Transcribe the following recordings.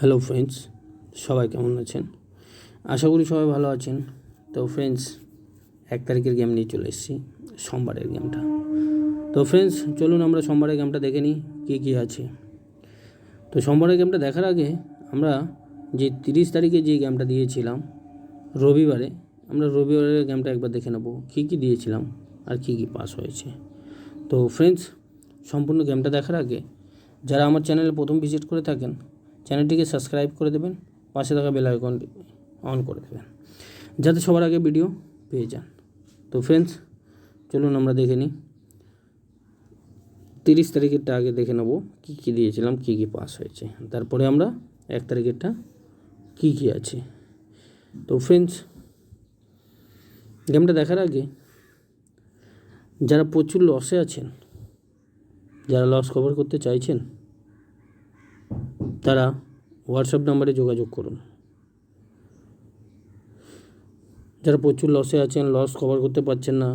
Hello friends সবাই কেমন আছেন? আশা করি সবাই ভালো আছেন। তো ফ্রেন্ডস এক তারিখের গেম নিয়ে চলে এসেছি, সোমবারের গেমটা তো ফ্রেন্ডস চলুন আমরা সোমবারের গেমটা দেখে নিই, কী কী আছে। তো সোমবারের গেমটা দেখার আগে আমরা যে তিরিশ তারিখে যে গেমটা দিয়েছিলাম, রবিবারে, আমরা রবিবারের গেমটা একবার দেখে নেব, কী কী দিয়েছিলাম আর কী কী পাস হয়েছে। তো ফ্রেন্ডস সম্পূর্ণ গেমটা দেখার আগে, যারা আমার চ্যানেলে প্রথম ভিজিট করে থাকেন চ্যানেলটিকে সাবস্ক্রাইব করে দেবেন, পাশে থাকা বেল আইকনটি অন করে দেবেন, যাতে সবার আগে ভিডিও পেয়ে যান। তো ফ্রেন্ডস চলুন আমরা দেখে নিই। তিরিশ তারিখেরটা আগে দেখে নেব কী কী দিয়েছিলাম, কী কী পাস হয়েছে। তারপরে আমরা এক তারিখেরটা কী কী আছে। তো ফ্রেন্ডস গেমটা দেখার আগে যারা প্রচুর লসে আছেন, যারা লস কভার করতে চাইছেন তারা হোয়াটসঅ্যাপ নাম্বারে যোগাযোগ করুন। যারা প্রচুর লসে আছেন লস কভার করতে পারছেন না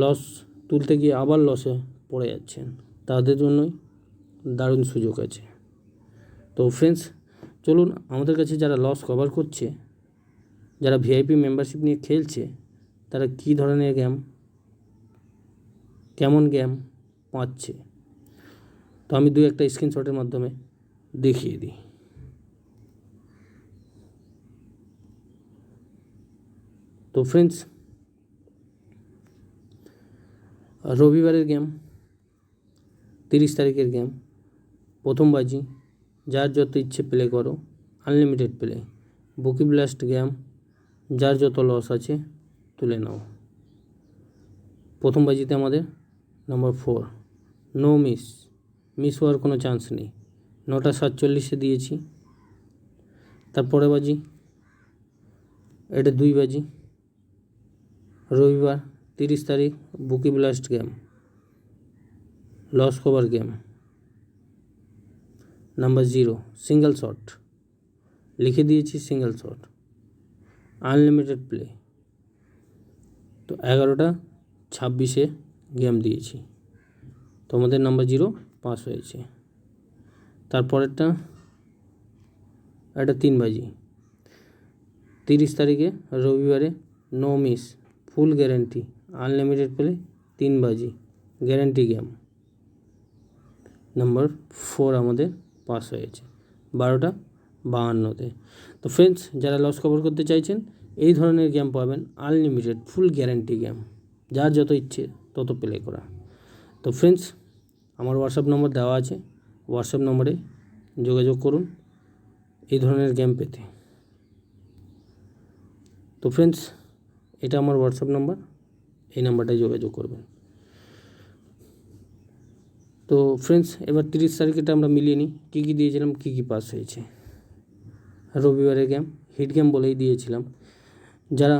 লস তুলতে গিয়ে আবার লসে পড়ে যাচ্ছেন, তাদের জন্যই দারুণ সুযোগ আছে। তো ফ্রেন্ডস চলুন আমাদের কাছে যারা লস কভার করছে, যারা ভিআইপি মেম্বারশিপ নিয়ে খেলছে, তারা কী ধরনের গেম কেমন গেম পাচ্ছে? তো আমি দু একটা স্ক্রিনশটের মাধ্যমে দেখিয়ে দিই। তো ফ্রেন্ডস রবিবারের গেম তিরিশ তারিখের গেম প্রথম বাজি, যার যত ইচ্ছে প্লে করো unlimited play bookie blast game যার যত লস আছে, তুলে নাও। প্রথম বাজিতে আমাদের number four no miss miss হওয়ার কোনো চান্স নেই। নটা সাতচল্লিশে দিয়েছি। তারপরে বাজি। এটা দুই বাজি। রবিবার তিরিশ তারিখ bookie blast game. Loss cover game. Number zero, single shot. লিখে দিয়েছি সিঙ্গেল শট। Unlimited play. তো এগারোটা ছাব্বিশে গেম দিয়েছি। তোমাদের নাম্বার জিরো পাস হয়েছে। তারপরেরটা একটা তিন বাজি। তিরিশ তারিখে রবিবারে no miss full guarantee unlimited পেলে তিন বাজি গ্যারেন্টি গেম নাম্বার ফোর আমাদের পাস হয়েছে, বারোটা বাহান্নতে। তো ফ্রেন্ডস যারা লস কভার করতে চাইছেন, এই ধরনের গেম পাবেন আনলিমিটেড ফুল গ্যারেন্টি গেম যার যত ইচ্ছে, তত প্লে করা। তো ফ্রেন্ডস আমার হোয়াটসঅ্যাপ নম্বর দেওয়া আছে। হোয়াটসঅ্যাপ নম্বরে যোগাযোগ করুন এই ধরনের গেম পেতে। তো ফ্রেন্ডস এটা আমার হোয়াটসঅ্যাপ নাম্বার, এই নাম্বারটায় যোগাযোগ করবেন। তো ফ্রেন্ডস এবার তিরিশ তারিখেটা আমরা মিলিয়ে নিই, কী কী দিয়েছিলাম, কী কী পাস হয়েছে। রবিবারের গেম হিট গেম বলেই দিয়েছিলাম। যারা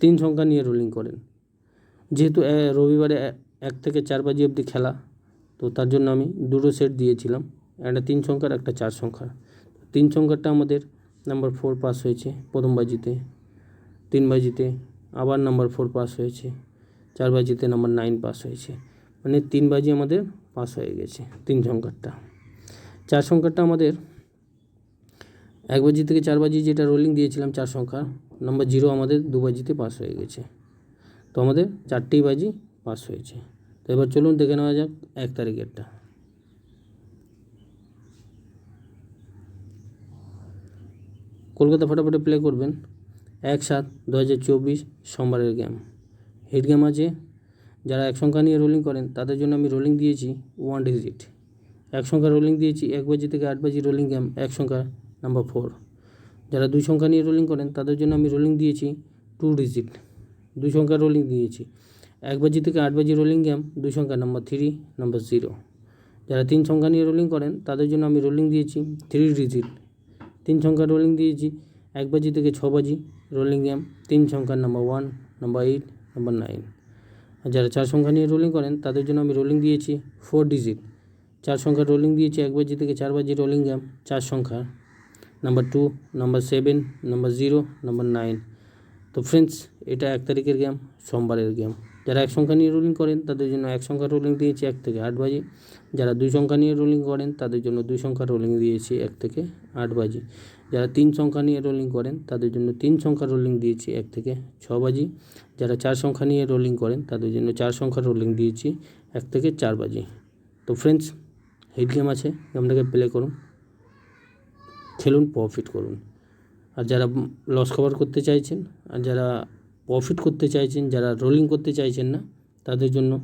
তিন সংখ্যা নিয়ে রোলিং করেন, যেহেতু রবিবারে এক থেকে চার বাজি অবধি খেলা তো তার জন্য আমি দুটো সেট দিয়েছিলাম। একটা তিন সংখ্যার, একটা চার সংখ্যার। তিন সংখ্যাটা আমাদের নাম্বার ফোর পাস হয়েছে প্রথম বাজিতে। তিন বাজিতে আবার নাম্বার ফোর পাস হয়েছে। চার বাজিতে নাম্বার নাইন পাস হয়েছে। মানে তিন বাজি আমাদের পাস হয়ে গেছে তিন সংখ্যারটা। চার সংখ্যাটা আমাদের এক বাজি থেকে চার বাজি যেটা রোলিং দিয়েছিলাম চার সংখ্যা নাম্বার জিরো আমাদের দু বাজিতে পাস হয়ে গেছে। তো আমাদের চারটেই বাজি পাস হয়েছে। তো এবার চলুন দেখে নেওয়া যাক এক তারিখেরটা। কলকাতা ফটাফটে প্লে করবেন। এক সাত দু হাজার চব্বিশ সোমবারের গেম হিট গেম আছে। যারা এক সংখ্যা নিয়ে রোলিং করেন, তাদের জন্য আমি রোলিং দিয়েছি ওয়ান ডিজিট এক সংখ্যা রোলিং দিয়েছি, এক বাজি থেকে আট বাজি রোলিং গেম এক সংখ্যা নাম্বার ফোর যারা দুই সংখ্যা নিয়ে রোলিং করেন, তাদের জন্য আমি রোলিং দিয়েছি টু ডিজিট দুই সংখ্যা রোলিং দিয়েছি। এক বাজি থেকে আট বাজি রোলিং গেম দুই সংখ্যা নাম্বার থ্রি নাম্বার জিরো যারা তিন সংখ্যা নিয়ে রোলিং করেন, তাদের জন্য আমি রোলিং দিয়েছি থ্রি ডিজিট তিন সংখ্যা রোলিং দিয়েছি এক বাজি থেকে ছ বাজি রোলিং গেম তিন সংখ্যার number one number eight number nine আর যারা চার সংখ্যা নিয়ে রোলিং করেন, তাদের জন্য আমি রোলিং দিয়েছি ফোর ডিজিট চার সংখ্যার রোলিং দিয়েছি এক বাজি থেকে চার বাজি রোলিং গেম চার সংখ্যা number two number seven number zero number nine তো ফ্রেন্ডস এটা এক তারিখের গেম সোমবারের গেম যারা এক সংখ্যা নিয়ে রোলিং করেন, তাদের জন্য এক সংখ্যা রোলিং দিয়েছি এক থেকে আট বাজি। যারা দুই সংখ্যা নিয়ে রোলিং করেন, তাদের জন্য দুই সংখ্যা রোলিং দিয়েছি এক থেকে আট বাজি। যারা তিন সংখ্যা নিয়ে রোলিং করেন, তাদের জন্য তিন সংখ্যা রোলিং দিয়েছি এক থেকে ছ বাজি। যারা চার সংখ্যা নিয়ে রোলিং করেন, তাদের জন্য চার সংখ্যা রোলিং দিয়েছি এক থেকে চার বাজি। তো ফ্রেন্ডস হিট গেম আছে গেমটাকে প্লে করুন, খেলুন প্রফিট করুন। আর যারা লস কভার করতে চাইছেন, আর যারা প্রফিট করতে চাইছেন, যারা রোলিং করতে চাইছেন না, তাদের জন্য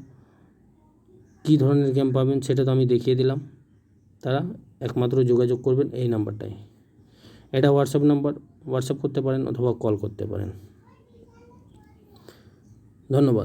কী ধরনের গেম পাবেন সেটা তো আমি দেখিয়ে দিলাম। তারা একমাত্র যোগাযোগ করবেন এই নাম্বারটায়। এটা হোয়াটসঅ্যাপ নাম্বার হোয়াটসঅ্যাপ করতে পারেন অথবা কল করতে পারেন। ধন্যবাদ।